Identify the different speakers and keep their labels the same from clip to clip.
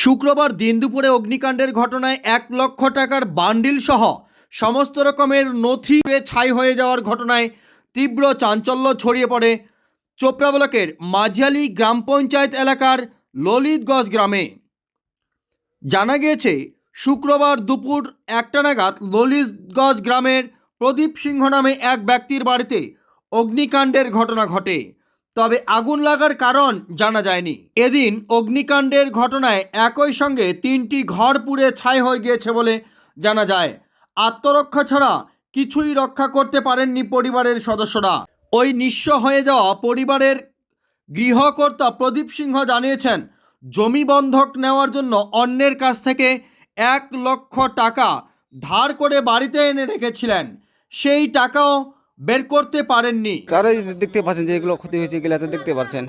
Speaker 1: শুক্রবার দিন দুপুরে অগ্নিকাণ্ডের ঘটনায় এক লক্ষ টাকার বান্ডিল সহ সমস্ত রকমের নথি ছাই হয়ে যাওয়ার ঘটনায় তীব্র চাঞ্চল্য ছড়িয়ে পড়ে। চোপড়া ব্লকের মাঝিয়ালি গ্রাম পঞ্চায়েত এলাকার ললিতগঞ্জ গ্রামে। জানা গিয়েছে, শুক্রবার দুপুর একটা নাগাদ ললিতগঞ্জ গ্রামের প্রদীপ সিংহ নামে এক ব্যক্তির বাড়িতে অগ্নিকাণ্ডের ঘটনা ঘটে। তবে আগুন লাগার কারণ জানা যায়নি। এদিন অগ্নিকাণ্ডের ঘটনায় একই সঙ্গে তিনটি ঘর পুড়ে ছাই হয়ে গিয়েছে বলে জানা যায়। আত্মরক্ষা ছাড়া কিছুই রক্ষা করতে পারেননি পরিবারের সদস্যরা। ওই নিঃস্ব হয়ে যাওয়া পরিবারের গৃহকর্তা প্রদীপ সিংহ জানিয়েছেন, জমি বন্ধক নেওয়ার জন্য অন্যের কাছ থেকে এক লক্ষ টাকা ধার করে বাড়িতে এনে রেখেছিলেন। সেই টাকাও বের করতে পারেননি।
Speaker 2: তারাই দেখতে পাচ্ছেন যে এগুলো ক্ষতি হয়েছে এগুলো তো দেখতে পাচ্ছেন।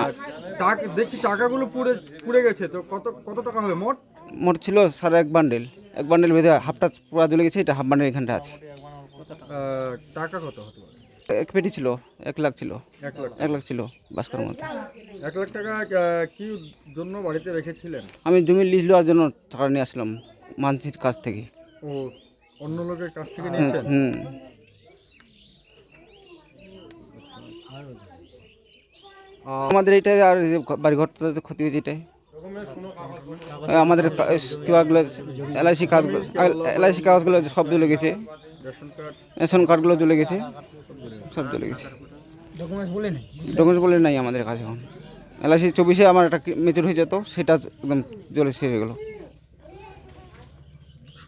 Speaker 3: আর টাকা দেখছি টাকাগুলো পুড়ে পুড়ে গেছে তো কত কত টাকা হবে? মোট?
Speaker 2: মোট ছিল সারা এক বান্ডেল এক বান্ডেল ভেতরে হাফটা পুরো জ্বলে গেছে এটা হাফ বান্ডেল এখানটা আছে।
Speaker 3: টাকা কত হতে পারে?
Speaker 2: এক পেটি ছিল এক লাখ ছিল।
Speaker 3: এক লাখ।
Speaker 2: ছিল বাস্কার মধ্যে
Speaker 3: এক লাখ টাকা কি জন্য বাড়িতে রেখেছিলেন?
Speaker 2: আমি জমি লিজ নেওয়ার জন্য টাকা নিয়ে আসলাম মানসির কাছ থেকে।
Speaker 3: ও অন্য লোকের কাছ থেকে
Speaker 2: হুম,
Speaker 3: নিয়েছেন?
Speaker 2: হুম। আমাদের এইটাই আর বাড়ি ঘরটা ক্ষতি হয়েছে এটাই। আমাদের কিবাগুলো এলআইসি কাজগুলো এলআইসি কাগজগুলো সব জ্বলে গেছে।
Speaker 3: Ration card?
Speaker 2: রেশন কার্ডগুলো জ্বলে গেছে সব জ্বলে গেছে। ডকুমেন্টস বলে নাই? আমাদের কাছে এখন। এলআইসি চব্বিশে আমার একটা মেচুর হয়ে যেত সেটা একদম জ্বলে শেষ হয়ে গেলো।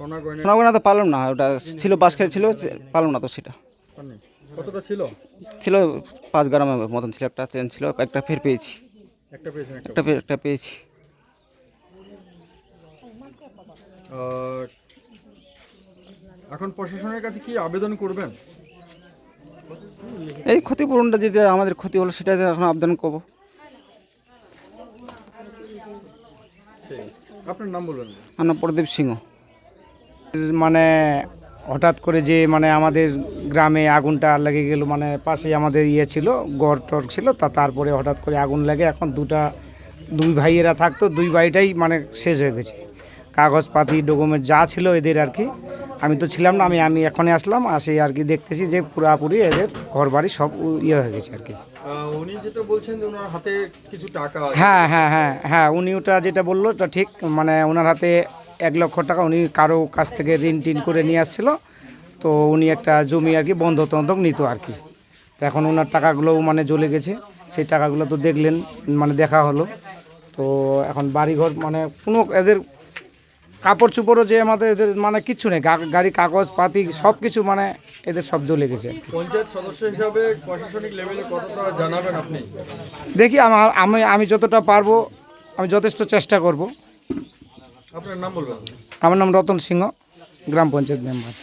Speaker 3: সোনা গয়না
Speaker 2: তো পারলাম না ওটা ছিল বাসখাই ছিল পারলাম না তো সেটা?
Speaker 3: কতটা ছিল?
Speaker 2: ছিল পাঁচ গ্রামের মতন ছিল একটা চেন ছিল একটা ফের পেয়েছি।
Speaker 3: একটা পেয়েছেন একটা
Speaker 2: ফের একটা পেয়েছি।
Speaker 3: এখন প্রশাসনের কাছে কি আবেদন করবেন?
Speaker 2: এই ক্ষতিপূরণটা যেটা আমাদের ক্ষতি হলো সেটা এখন আবেদন করব।
Speaker 3: আপনার নাম বলবেন?
Speaker 2: আমার নাম প্রদীপ সিংহ।
Speaker 4: মানে হঠাৎ করে যে মানে আমাদের গ্রামে আগুনটা লেগে গেল মানে পাশে আমাদের ইয়ে ছিল গড় টর ছিল তা তারপরে হঠাৎ করে আগুন লাগে এখন দুটা দুই ভাইয়েরা থাকতো দুই ভাইটাই মানে শেষ হয়ে গেছে। কাগজপাতি ডকুমেন্ট যা ছিল এদের আর কি। আমি তো ছিলাম না আমি আমি এখনই আসলাম আসে আর কি দেখতেছি যে পুরাপুরি এদের ঘর বাড়ি সব ইয়ে হয়ে গেছে আর কি।
Speaker 3: উনি যেটা বলছেন ওনার হাতে কিছু টাকা
Speaker 4: হ্যাঁ হ্যাঁ হ্যাঁ হ্যাঁ উনি ওটা যেটা বলল ওটা ঠিক মানে ওনার হাতে এক লক্ষ টাকা উনি কারও কাছ থেকে ঋণ টিন করে নিয়ে আসছিল। তো উনি একটা জমি আর কি বন্ধক টন্ধক নিত আর কি। তো এখন ওনার টাকাগুলো মানে জ্বলে গেছে। সেই টাকাগুলো তো দেখলেন মানে দেখা হলো। তো এখন বাড়িঘর মানে কোনো এদের কাপড় চুপড়ও যে আমাদের এদের মানে কিচ্ছু নেই। গাড়ি কাগজ পাতি সব কিছু মানে এদের সব জ্বলে গেছে।
Speaker 3: পঞ্চায়েত সদস্য হিসাবে প্রশাসনিক লেভেলে কতটা জানাবেন আপনি?
Speaker 4: দেখি আমার আমি আমি যতটা পারব আমি যথেষ্ট চেষ্টা করব।
Speaker 3: আপনার নাম বলবেন?
Speaker 4: আমার নাম রতন সিংহ গ্রাম পঞ্চায়েত মেম্বার।